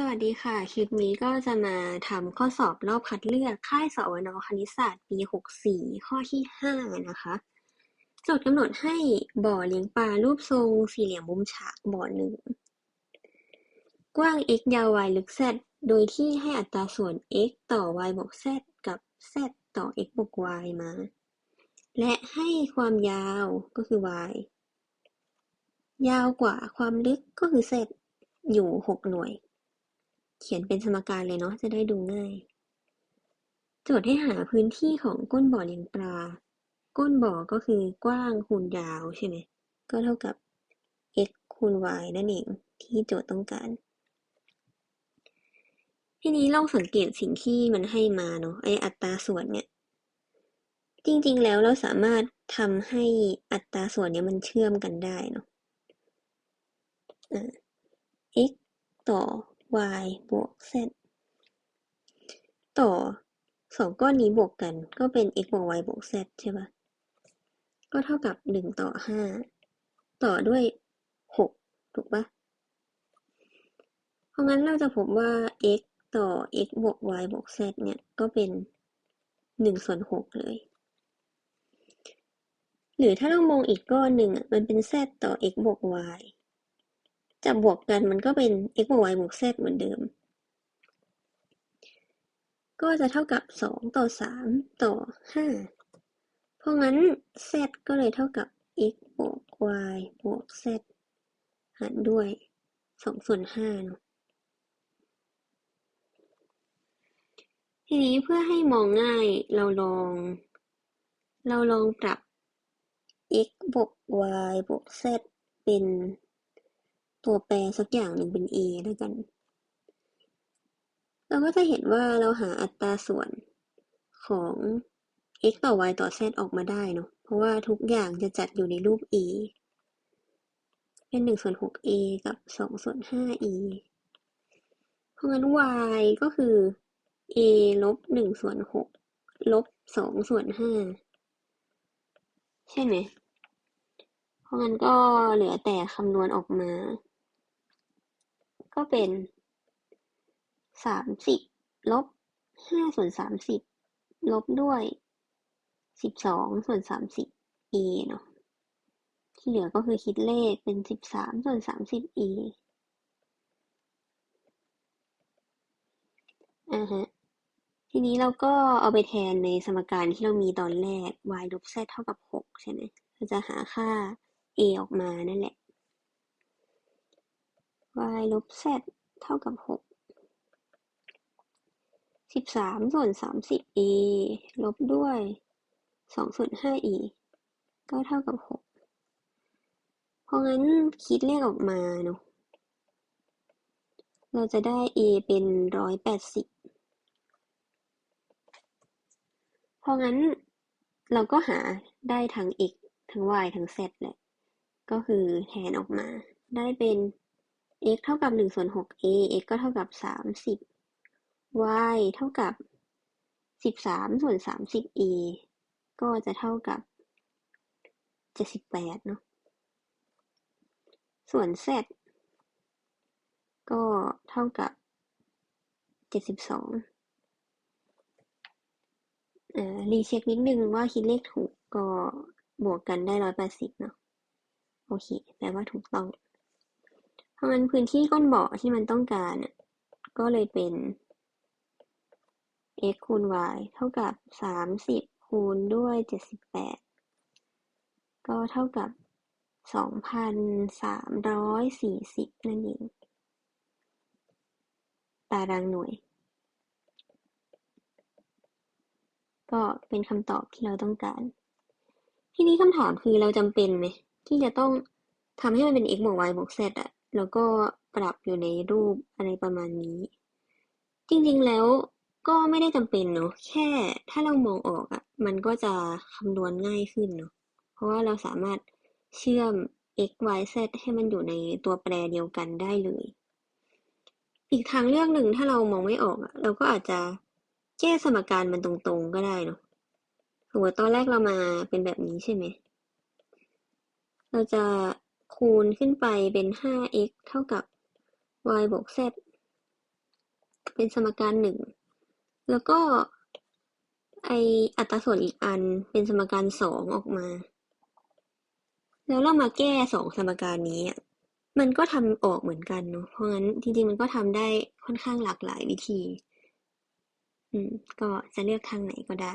สวัสดีค่ะ คลิปนี้ก็จะมาทำข้อสอบรอบคัดเลือกค่ายสวนคณิตศาสตร์ปี 64 ข้อที่ 5 นะคะ โจทย์กำหนดให้บ่อเลี้ยงปลารูปทรงสี่เหลี่ยมมุมฉากบ่อหนึ่ง กว้าง x ยาว y ลึก z โดยที่ให้อัตราส่วน x ต่อ y บวก z กับ z ต่อ x บวก y มา และให้ความยาวก็คือ y ยาวกว่าความลึกก็คือ z อยู่ 6 หน่วย เขียนเป็นสมการเลยเนาะจะได้ดูง่าย โจทย์ให้หาพื้นที่ของก้นบ่อเลี้ยงปลา ก้นบ่อก็คือกว้างคูณยาวใช่ไหมก็เท่ากับ x คูณ y นั่นเองที่โจทย์ต้องการ ทีนี้ลองสังเกตสิ่งที่มันให้มาเนาะไออัตราส่วนเนี่ย จริงๆแล้วเราสามารถทำให้อัตราส่วนเนี้ยมันเชื่อมกันได้เนาะ x ต่อ y บวก z ต่อสองก้อนนี้บวกกันก็เป็น x บวก y บวก z ใช่ปะก็เท่ากับหนึ่งต่อห้าต่อด้วยหกถูกปะเพราะงั้นเราจะพบว่า x ต่อ x บวก y บวก z เนี่ยก็เป็นหนึ่งส่วนหกเลย หรือถ้าเรามองอีกก้อนหนึ่งมันเป็น z ต่อ x บวก y จะบวกกันมันก็เป็น x บวก y บวก z เหมือนเดิม ก็จะเท่ากับ 2 ต่อ 3 ต่อ 5 เพราะงั้น z ก็เลยเท่ากับ x บวก y บวก z หารด้วย 2 ส่วน5เนาะทีนี้เพื่อให้มองง่ายเราลอง เราลองปรับ x บวก y บวก z เป็น ตัวแปรสักอย่างหนึ่งเป็น a ด้วยกัน เราก็จะเห็นว่าเราหาอัตราส่วนของ x ต่อ y ต่อ z ออกมาได้เนาะ เพราะว่าทุกอย่างจะจัดอยู่ในรูป a เป็น1ส่วน 6a กับ2ส่วน 5e เพราะงั้น y ก็คือ a ลบ1ส่วน 6 ลบ2ส่วน 5 ใช่ไหม เพราะงั้นก็เหลือแต่คำนวณออกมา ก็เป็นสามสิบลบห้าส่วนสามสิบลบด้วยสิบสองส่วนสามสิบ e เนาะที่เหลือก็คือคิดเลขเป็นสิบสามส่วนสามสิบ e อ่าฮะ ทีนี้เราก็เอาไปแทนในสมการที่เรามีตอนแรก y ลบ z เท่ากับหกใช่ไหมเราจะหาค่า a ออกมานั่นแหละ y ลบ z เท่ากับหกสิบสามส่วนสามสิบ e ลบด้วยสองส่วนห้า e ก็เท่ากับหกเพราะงั้นคิดเลขออกมาเนาะ เราจะได้ a เป็นร้อยแปดสิบเพราะงั้นเราก็หาได้ทั้ง x ทั้ง y ทั้ง z แหละ ก็คือแทนออกมาได้เป็น x เท่ากับหนึ่งส่วนหก a x ก็เท่ากับสามสิบ y เท่ากับสิบสามส่วนสามสิบ e ก็จะเท่ากับเจ็ดสิบแปดเนาะ ส่วน z ก็เท่ากับเจ็ดสิบสองอ่ารีเช็คนิดนึงว่าคิดเลขถูกก็บวกกันได้ร้อยแปดสิบเนาะโอเคแปลว่าถูกต้อง เพราะงั้นพื้นที่ก้นบ่อที่มันต้องการ ก็เลยเป็น x คูณ y เท่ากับสามสิบคูณด้วยเจ็ดสิบแปดก็เท่ากับสองพันสามร้อยสี่สิบนั่นเอง ตารางหน่วย ก็เป็นคำตอบที่เราต้องการ ทีนี้คำถามคือเราจำเป็นไหมที่จะต้องทำให้มันเป็น x บวก y บวก z อะ แล้วก็ปรับอยู่ในรูปอะไรประมาณนี้ จริงๆแล้วก็ไม่ได้จำเป็นเนาะแค่ถ้าเรามองออกอะมันก็จะคำนวณง่ายขึ้นเนาะเพราะว่าเราสามารถเชื่อม x y z ให้มันอยู่ในตัวแปรเดียวกันได้เลย อีกทางเลือกหนึ่งถ้าเรามองไม่ออกอะเราก็อาจจะแก้สมการมันตรงๆก็ได้เนาะสมมติตอนแรกเรามาเป็นแบบนี้ใช่ไหม เราจะ คูณขึ้นไปเป็น 5x เท่ากับ y บวก z เป็นสมการหนึ่ง แล้วก็ไออัตราส่วนอีกอันเป็นสมการสองออกมา แล้วเรามาแก้สองสมการนี้อะมันก็ทำออกเหมือนกันเนาะ เพราะงั้นจริงๆมันก็ทำได้ค่อนข้างหลากหลายวิธี อืม ก็จะเลือกทางไหนก็ได้